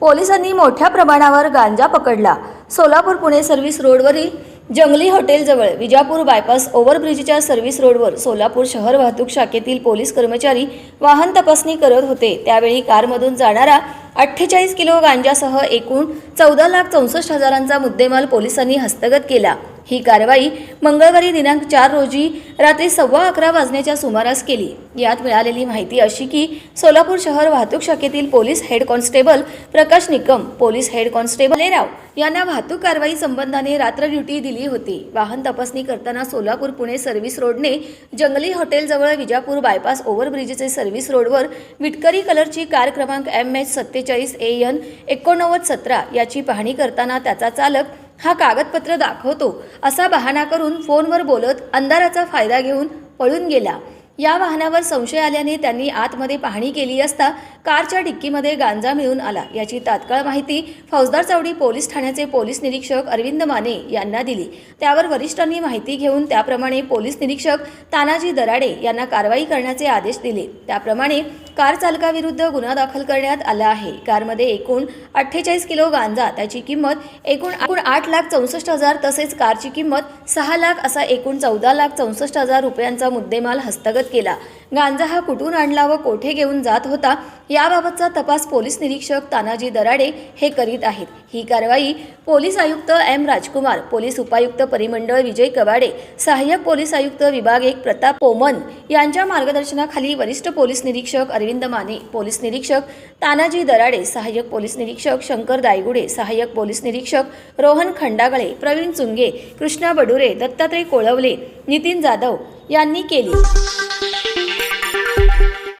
पोलिसांनी मोठ्या प्रमाणावर गांजा पकडला. सोलापूर पुणे सर्व्हिस रोडवरील जंगली हॉटेलजवळ विजापूर बायपास ओव्हरब्रिजच्या सर्व्हिस रोडवर सोलापूर शहर वाहतूक शाखेतील पोलीस कर्मचारी वाहन तपासणी करत होते. त्यावेळी कारमधून जाणारा अठ्ठेचाळीस किलो गांजासह एकूण चौदा लाख चौसष्ट हजारांचा मुद्देमाल पोलिसांनी हस्तगत केला. ही कारवाई मंगळवारी दिनांक चार रोजी रात्री सव्वा अकरा वाजण्याच्या सुमारास केली. यात मिळालेली माहिती अशी की सोलापूर शहर वाहतूक शाखेतील police head constable Prakash Nikam police head constable Rao यांना वाहतूक कारवाई संबंधाने रात्र ड्युटी दिली होती. वाहन तपासणी करताना सोलापूर पुणे सर्व्हिस रोडने जंगली हॉटेलजवळ विजापूर बायपास ओव्हरब्रिजचे सर्व्हिस रोडवर विटकरी कलरची कार क्रमांक एम एच सत्तेचाळीस ए एन एकोणनव्वद सतरा याची पाहणी करताना त्याचा चालक हा कागदपत्र दाखवतो असा बहाणा करून फोनवर बोलत अंधाराचा फायदा घेऊन पळून गेला. या वाहनावर संशय आल्याने त्यांनी आतमध्ये पाहणी केली असता कारच्या डिक्कीमध्ये गांजा मिळून आला. याची तात्काळ माहिती फौजदार चावडी पोलीस ठाण्याचे पोलीस निरीक्षक अरविंद माने यांना दिली. त्यावर वरिष्ठांनी माहिती घेऊन त्याप्रमाणे पोलीस निरीक्षक तानाजी दराडे यांना कारवाई करण्याचे आदेश दिले. त्याप्रमाणे कार चालकाविरुद्ध गुन्हा दाखल करण्यात आला आहे. कारमध्ये एकूण अठ्ठेचाळीस किलो गांजा त्याची किंमत एकूण एकूण आठ लाख चौसष्ट हजार तसेच कारची किंमत सहा लाख असा एकूण चौदा लाख चौसष्ट हजार रुपयांचा मुद्देमाल हस्तगत केला. गांजा हा कुठून आणला व कोठे घेऊन जात होता याबाबतचा तपास पोलीस निरीक्षक तानाजी दराडे हे करीत आहेत. ही कारवाई पोलीस आयुक्त एम राजकुमार पोलीस उपायुक्त परिमंडळ विजय कवाडे सहाय्यक पोलीस आयुक्त विभाग एक प्रताप पोमन यांच्या मार्गदर्शनाखाली वरिष्ठ पोलीस निरीक्षक अरविंद माने पोलीस निरीक्षक तानाजी दराडे सहाय्यक पोलीस निरीक्षक शंकर दायगुडे सहाय्यक पोलीस निरीक्षक रोहन खंडागळे प्रवीण चुंगे कृष्णा बडुरे दत्तात्रय कोळवले नितीन जाधव यांनी केली.